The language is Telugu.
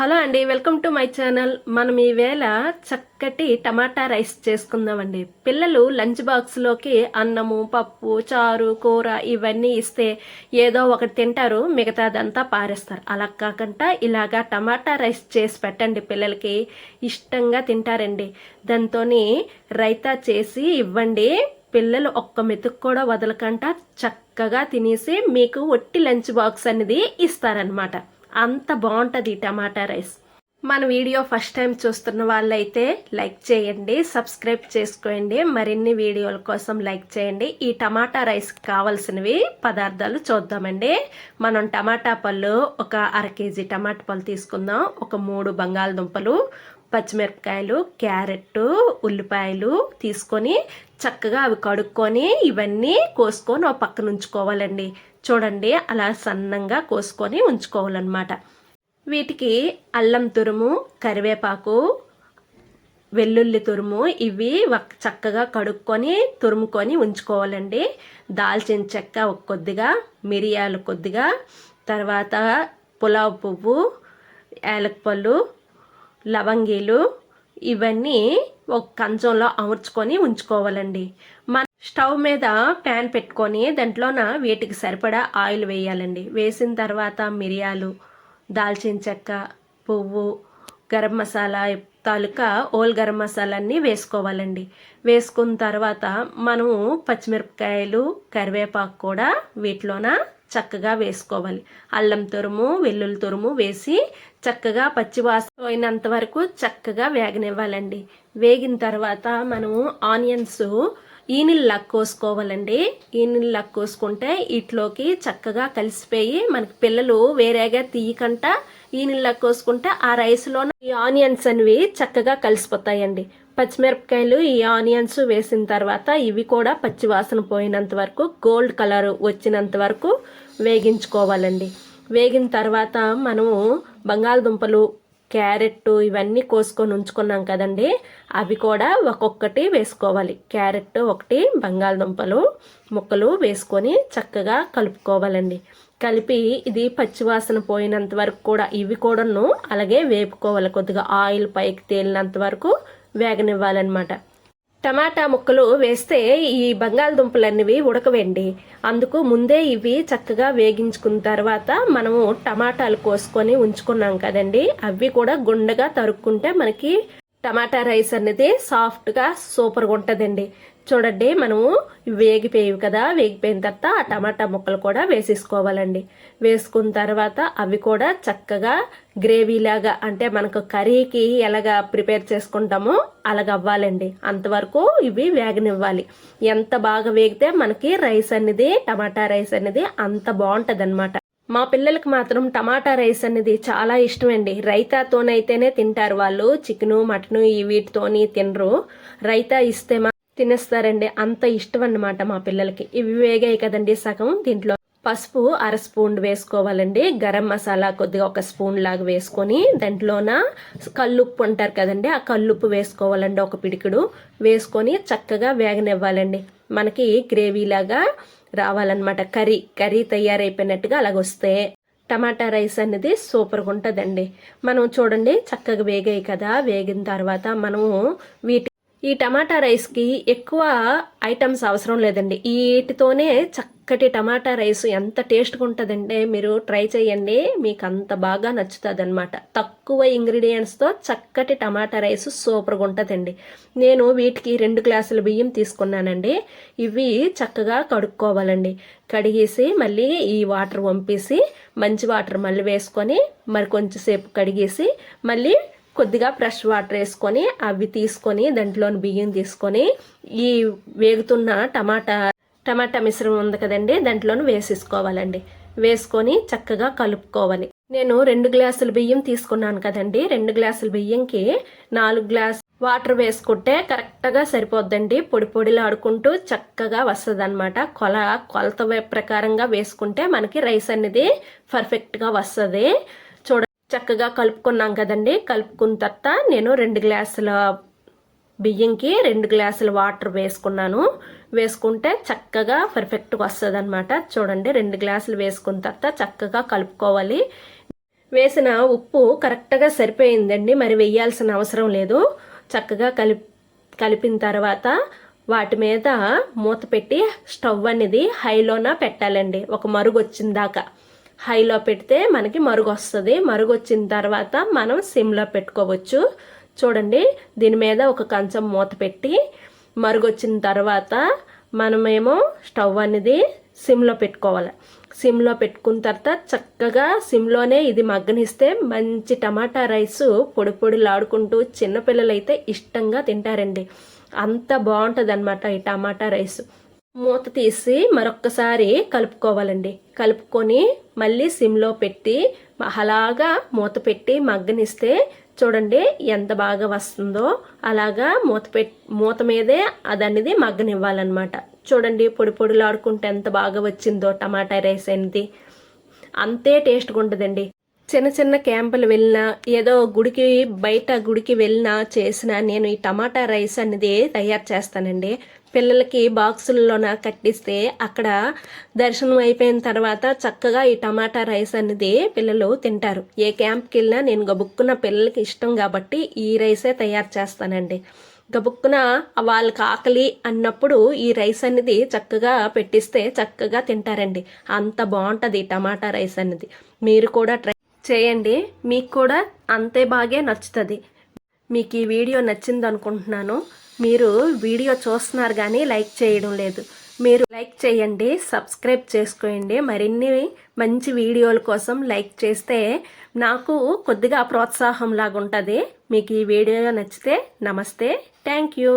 హలో అండి వెల్కమ్ టు మై ఛానల్. మనం ఈవేళ చక్కటి టమాటా రైస్ చేసుకుందామండి. పిల్లలు లంచ్ బాక్స్లోకి అన్నము పప్పు చారు కూర ఇవన్నీ ఇస్తే ఏదో ఒకటి తింటారు మిగతాదంతా పారేస్తారు. అలా కాకుండా ఇలాగా టమాటా రైస్ చేసి పెట్టండి పిల్లలకి. ఇష్టంగా తింటారండి. దాంతో రైతా చేసి ఇవ్వండి. పిల్లలు ఒక్క మెతుకు కూడా వదలకుండా చక్కగా తినేసి మీకు ఒట్టి లంచ్ బాక్స్ అనేది ఇస్తారనమాట అంత బాగుంటుంది ఈ టమాటా రైస్. మన వీడియో ఫస్ట్ టైం చూస్తున్న వాళ్ళైతే లైక్ చేయండి సబ్స్క్రైబ్ చేసుకోండి మరిన్ని వీడియోల కోసం లైక్ చేయండి. ఈ టమాటా రైస్ కావాల్సినవి పదార్థాలు చూద్దామండి. మనం టమాటా పళ్ళు ఒక అర కేజీ టమాటా పళ్ళు తీసుకుందాం. ఒక మూడు బంగాళదుంపలు పచ్చిమిరపకాయలు క్యారెట్ ఉల్లిపాయలు తీసుకొని చక్కగా అవి కడుక్కొని ఇవన్నీ కోసుకొని ఒక పక్కన ఉంచుకోవాలండి. చూడండి అలా సన్నంగా కోసుకొని ఉంచుకోవాలన్నమాట. వీటికి అల్లం తురుము కరివేపాకు వెల్లుల్లి తురుము ఇవి ఒక- చక్కగా కడుక్కొని తురుముకొని ఉంచుకోవాలండి. దాల్చిన చెక్క ఒక కొద్దిగా మిరియాలు కొద్దిగా తర్వాత పులావ్ పువ్వు యాలకపళ్ళు లవంగీలు ఇవన్నీ ఒక కంచంలో అమర్చుకొని ఉంచుకోవాలండి. మన స్టవ్ మీద ప్యాన్ పెట్టుకొని దాంట్లోన వీటికి సరిపడా ఆయిల్ వేయాలండి. వేసిన తర్వాత మిరియాలు దాల్చిన చెక్క పువ్వు గరం మసాలా తాలూకా ఓల్ గరం మసాలాన్ని వేసుకోవాలండి. వేసుకున్న తర్వాత మనము పచ్చిమిరపకాయలు కరివేపాకు కూడా వీటిలోన చక్కగా వేసుకోవాలి. అల్లం తురుము వెల్లుల్లి తురుము వేసి చక్కగా పచ్చివాసన పోయినంత వరకు చక్కగా వేగనివ్వాలండి. వేగిన తర్వాత మనము ఆనియన్స్ ఈనిల్లా కోసుకోవాలండి. ఈనిల్లా కోసుకుంటే ఇట్లోకి చక్కగా కలిసిపోయి మనకి పిల్లలు వేరేగా తీయకుండా ఈనిల్లా కోసుకుంటే ఆ రైస్లో ఈ ఆనియన్స్ అనేవి చక్కగా కలిసిపోతాయండి. పచ్చిమిరపకాయలు ఈ ఆనియన్స్ వేసిన తర్వాత ఇవి కూడా పచ్చి వాసన పోయినంత వరకు గోల్డ్ కలర్ వచ్చినంత వరకు వేగించుకోవాలండి. వేగిన తర్వాత మనము బంగాళదుంపలు క్యారెట్ ఇవన్నీ కోసుకొని ఉంచుకున్నాం కదండి అవి కూడా ఒక్కొక్కటి వేసుకోవాలి. క్యారెట్ ఒకటి బంగాళదుంపలు ముక్కలు వేసుకొని చక్కగా కలుపుకోవాలండి. కలిపి ఇది పచ్చివాసన పోయినంత వరకు కూడా ఇవి కూడాను అలాగే వేపుకోవాలి. కొద్దిగా ఆయిల్ పైకి తేలినంత వరకు వేగనివ్వాలన్నమాట. టమాటా ముక్కలు వేస్తే ఈ బంగాళదుంపలన్నవి ఉడకవండి. అందుకు ముందే ఇవి చక్కగా వేగించుకున్న తర్వాత మనము టమాటాలు కోసుకొని ఉంచుకున్నాం కదండి. అవి కూడా గుండగా తరుక్కుంటే మనకి టమాటా రైస్ అనేది సాఫ్ట్గా సూపర్గా ఉంటుందండి. చూడండి మనము వేగిపోయేవి కదా వేగిపోయిన తర్వాత ఆ టమాటా ముక్కలు కూడా వేసేసుకోవాలండి. వేసుకున్న తర్వాత అవి కూడా చక్కగా గ్రేవీ లాగా అంటే మనకు కర్రీకి ఎలాగా ప్రిపేర్ చేసుకుంటామో అలాగ అవ్వాలండి. అంతవరకు ఇవి వేగనివ్వాలి. ఎంత బాగా వేగితే మనకి రైస్ అనేది టమాటా రైస్ అనేది అంత బాగుంటుంది అనమాట మా పిల్లలకు మాత్రం టమాటా రైస్ అనేది చాలా ఇష్టమండి. రైతాతోనైతేనే తింటారు వాళ్ళు. చికెను మటను ఈ వీటితోని తినరు. రైతా ఇస్తే మా తినేస్తారండి. అంత ఇష్టం అన్నమాట మా పిల్లలకి. ఇవి వేగాయి కదండి సగం. దీంట్లో పసుపు అర స్పూన్ వేసుకోవాలండి. గరం మసాలా కొద్దిగా ఒక స్పూన్ లాగా వేసుకొని దాంట్లోన కల్లుప్పు అంటారు కదండి. ఆ కల్లుప్పు వేసుకోవాలండి ఒక పిడికిడు. వేసుకొని చక్కగా వేగనివ్వాలండి. మనకి గ్రేవీ లాగా రావాలన్నమాట. కర్రీ కర్రీ తయారైపోయినట్టుగా అలాగొస్తే టమాటా రైస్ అనేది సూపర్గా ఉంటుందండి మనం చూడండి చక్కగా వేగాయి కదా. వేగిన తర్వాత మనము వీటి ఈ టమాటా రైస్కి ఎక్కువ ఐటమ్స్ అవసరం లేదండి. వీటితోనే చక్క చక్కటి టమాటా రైస్ ఎంత టేస్ట్గా ఉంటుందంటే మీరు ట్రై చేయండి. మీకు అంత బాగా నచ్చుతుంది అనమాట తక్కువ ఇంగ్రీడియంట్స్తో చక్కటి టమాటా రైస్ సూపర్గా ఉంటుందండి. నేను వీటికి రెండు గ్లాసుల బియ్యం తీసుకున్నానండి. ఇవి చక్కగా కడుక్కోవాలండి. కడిగేసి మళ్ళీ ఈ వాటర్ వంపేసి మంచి వాటర్ మళ్ళీ వేసుకొని మరి కొంచెంసేపు కడిగేసి మళ్ళీ కొద్దిగా ఫ్రెష్ వాటర్ వేసుకొని అవి తీసుకొని దాంట్లోని బియ్యం తీసుకొని ఈ వేగుతున్న టమాటా టమాటా మిశ్రమం ఉంది కదండి దాంట్లోనూ వేసేసుకోవాలండి. వేసుకొని చక్కగా కలుపుకోవాలి. నేను రెండు గ్లాసులు బియ్యం తీసుకున్నాను కదండి రెండు గ్లాసుల బియ్యంకి నాలుగు గ్లాస్ వాటర్ వేసుకుంటే కరెక్ట్గా సరిపోద్దండి. పొడి పొడిలు ఆడుకుంటూ చక్కగా వస్తుంది అనమాట కొల కొలత ప్రకారంగా వేసుకుంటే మనకి రైస్ అనేది పర్ఫెక్ట్గా వస్తుంది. చూడ చక్కగా కలుపుకున్నాం కదండి. కలుపుకున్న తర్వాత నేను రెండు గ్లాసుల బియ్యంకి రెండు గ్లాసుల వాటర్ వేసుకున్నాను. వేసుకుంటే చక్కగా పర్ఫెక్ట్గా వస్తుంది అనమాట చూడండి రెండు గ్లాసులు వేసుకున్న తర్వాత చక్కగా కలుపుకోవాలి. వేసిన ఉప్పు కరెక్ట్గా సరిపోయిందండి. మరి వేయాల్సిన అవసరం లేదు. చక్కగా కలిపి కలిపిన తర్వాత వాటి మీద మూత పెట్టి స్టవ్ అనేది హైలోన పెట్టాలండి. ఒక మరుగు వచ్చిన దాకా. హైలో పెడితే మనకి మరుగు వస్తుంది. మరుగు వచ్చిన తర్వాత మనం సిమ్లో పెట్టుకోవచ్చు. చూడండి దీని మీద ఒక కంచం మూత పెట్టి మరుగు వచ్చిన తర్వాత మనమేమో స్టవ్ అనేది సిమ్లో పెట్టుకోవాలి. సిమ్లో పెట్టుకున్న తర్వాత చక్కగా సిమ్లోనే ఇది మగ్గనిస్తే మంచి టమాటా రైస్ పొడి పొడిలాడుకుంటూ చిన్నపిల్లలు అయితే ఇష్టంగా తింటారండి. అంత బాగుంటుంది అనమాట ఈ టమాటా రైస్. మూత తీసి మరొక్కసారి కలుపుకోవాలండి. కలుపుకొని మళ్ళీ సిమ్లో పెట్టి అలాగా మూత పెట్టి మగ్గనిస్తే చూడండి ఎంత బాగా వస్తుందో. అలాగా మూత పెట్ మూత మీదే అదనేది మగ్గనివ్వాలన్నమాట. చూడండి పొడి పొడిలాడుకుంటే ఎంత బాగా వచ్చిందో టమాటా రైస్ అనేది. అంతే టేస్ట్గా ఉంటుందండి చిన్న చిన్న క్యాంపులు వెళ్ళినా ఏదో గుడికి బయట గుడికి వెళ్ళినా చేసినా నేను ఈ టమాటా రైస్ అనేది తయారు చేస్తానండి. పిల్లలకి బాక్సుల్లోన కట్టిస్తే అక్కడ దర్శనం అయిపోయిన తర్వాత చక్కగా ఈ టమాటా రైస్ అనేది పిల్లలు తింటారు. ఏ క్యాంప్కి వెళ్ళినా నేను గబుక్కున్న పిల్లలకి ఇష్టం కాబట్టి ఈ రైసే తయారు చేస్తానండి. గబుక్కున వాళ్ళకి ఆకలి అన్నప్పుడు ఈ రైస్ అనేది చక్కగా పెట్టిస్తే చక్కగా తింటారండి. అంత బాగుంటుంది టమాటా రైస్ అనేది. మీరు కూడా ట్రై చేయండి. మీకు కూడా అంతే బాగే నచ్చుతుంది. మీకు ఈ వీడియో నచ్చింది అనుకుంటున్నాను మీరు వీడియో చూస్తున్నారు కానీ లైక్ చేయడం లేదు. మీరు లైక్ చేయండి సబ్స్క్రైబ్ చేసుకోండి. మరిన్ని మంచి వీడియోల కోసం లైక్ చేస్తే నాకు కొద్దిగా ప్రోత్సాహం లాగా ఉంటుంది మీకు ఈ వీడియో నచ్చితే నమస్తే. Thank you.